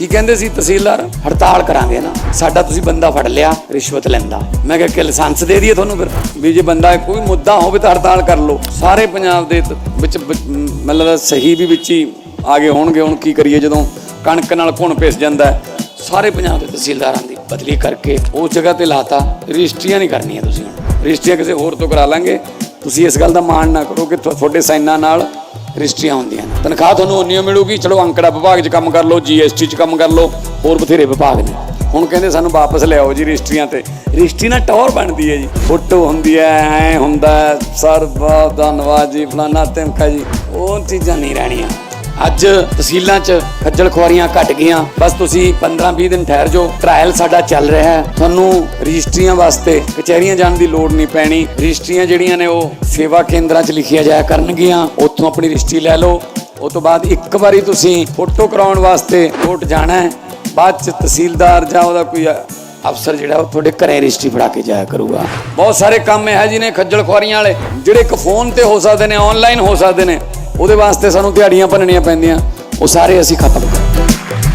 ਕੀ ਕਹਿੰਦੇ ਸੀ? ਤਹਿਸੀਲਦਾਰ, ਹੜਤਾਲ ਕਰਾਂਗੇ ਨਾ। ਸਾਡਾ ਤੁਸੀਂ ਬੰਦਾ ਫੜ ਲਿਆ, ਰਿਸ਼ਵਤ ਲੈਂਦਾ। ਮੈਂ ਕਿਹਾ, ਕਿ ਲਾਇਸੈਂਸ ਦੇ ਦਈਏ ਤੁਹਾਨੂੰ ਫਿਰ? ਵੀ ਜੇ ਬੰਦਾ ਕੋਈ ਮੁੱਦਾ ਹੋਵੇ ਤਾਂ ਹੜਤਾਲ ਕਰ ਲਓ। ਸਾਰੇ ਪੰਜਾਬ ਦੇ ਵਿੱਚ ਮਤਲਬ ਸਹੀ ਵੀ ਵਿੱਚ ਹੀ ਆ ਗਏ ਹੋਣਗੇ। ਹੁਣ ਕੀ ਕਰੀਏ? ਜਦੋਂ ਕਣਕ ਨਾਲ ਘੁਣ ਪਿਸ ਜਾਂਦਾ ਸਾਰੇ ਪੰਜਾਬ ਦੇ ਤਹਿਸੀਲਦਾਰਾਂ ਦੀ ਬਦਲੀ ਕਰਕੇ ਉਸ ਜਗ੍ਹਾ ਤੇ ਲਾਤਾ। ਰਜਿਸਟਰੀਆਂ ਨਹੀਂ ਕਰਨੀਆਂ ਤੁਸੀਂ ਹੁਣ। ਰਜਿਸਟਰੀਆਂ ਕਿਸੇ ਹੋਰ ਤੋਂ ਕਰਾ ਲਾਂਗੇ। ਤੁਸੀਂ ਇਸ ਗੱਲ ਦਾ ਮਾਣ ਨਾ ਕਰੋ ਕਿ ਤੁਹਾਡੇ ਸਾਈਨਾਂ ਨਾਲ ਰਜਿਸਟਰੀਆਂ ਹੁੰਦੀਆਂ ਨੇ। ਤਨਖਾਹ ਤੁਹਾਨੂੰ ਉਨੀ ਓ ਮਿਲੂਗੀ। ਚਲੋ, ਅੰਕੜਾ ਵਿਭਾਗ 'ਚ ਕੰਮ ਕਰ ਲਓ ਜੀਐਸਟੀ 'ਚ ਕੰਮ ਕਰ ਲਓ, ਹੋਰ ਬਥੇਰੇ ਵਿਭਾਗ ਨੇ। ਹੁਣ ਕਹਿੰਦੇ ਸਾਨੂੰ ਵਾਪਸ ਲਿਆਓ ਜੀ ਰਜਿਸਟਰੀਆਂ ਤੇ। ਰਜਿਸਟਰੀ ਨਾਲ ਟੌਰ ਬਣਦੀ ਹੈ ਜੀ। ਫੋਟੋ ਹੁੰਦੀ ਹੈ, ਐ ਹੁੰਦਾ ਸਰ ਬਹੁਤ ਧੰਨਵਾਦ ਜੀ, ਫਲਾਨਾ ਤਿਮਕਾ ਜੀ। ਉਹ ਚੀਜ਼ਾਂ ਨਹੀਂ ਰਹਿਣੀਆਂ। ਅੱਜ ਤਹਿਸੀਲਾਂ 'ਚ ਖੱਜਲ ਖੁਆਰੀਆਂ ਘਟ ਗਈਆਂ। ਬਸ ਤੁਸੀਂ 15-20 ਦਿਨ ਠਹਿਰ ਜਾਓ। ਟ੍ਰਾਇਲ ਸਾਡਾ ਚੱਲ ਰਿਹਾ ਹੈ। ਤੁਹਾਨੂੰ ਰਜਿਸਟਰੀਆਂ ਵਾਸਤੇ ਕਚਹਿਰੀਆਂ ਜਾਣ ਦੀ ਲੋੜ ਨਹੀਂ ਪੈਣੀ। ਰਜਿਸਟਰੀਆਂ ਜਿਹੜੀਆਂ ਨੇ ਉਹ ਸੇਵਾ ਕੇਂਦਰਾਂ 'ਚ ਲਿਖੀਆਂ ਜਾਇਆ ਕਰਨਗੀਆਂ। ਉੱਥੋਂ ਆਪਣੀ ਰਜਿਸਟਰੀ ਲੈ ਲਓ। ਉਹ ਤੋਂ ਬਾਅਦ ਇੱਕ ਵਾਰੀ ਤੁਸੀਂ ਫੋਟੋ ਕਰਾਉਣ ਵਾਸਤੇ ਕੋਰਟ ਜਾਣਾ ਹੈ। ਬਾਅਦ 'ਚ ਤਹਿਸੀਲਦਾਰ ਜਾਂ ਉਹਦਾ ਕੋਈ ਅਫਸਰ ਜਿਹੜਾ ਉਹ ਤੁਹਾਡੇ ਘਰੇ ਰਜਿਸਟਰੀ ਫੜਾ ਕੇ ਜਾਇਆ ਕਰੂਗਾ। ਬਹੁਤ ਸਾਰੇ ਕੰਮ ਹੈ ਜਿਹਨੇ ਖੱਜਲ ਖੁਆਰੀਆਂ ਵਾਲੇ। ਜਿਹੜੇ ਇੱਕ ਫੋਨ ਤੇ ਹੋ ਸਕਦੇ ਨੇ ਆਨਲਾਈਨ ਹੋ ਸਕਦੇ ਨੇ। ਉਹਦੇ ਵਾਸਤੇ ਸਾਨੂੰ ਦਿਹਾੜੀਆਂ ਭੰਨਣੀਆਂ ਪੈਂਦੀਆਂ ਉਹ ਸਾਰੇ ਅਸੀਂ ਖਤਮ ਕਰ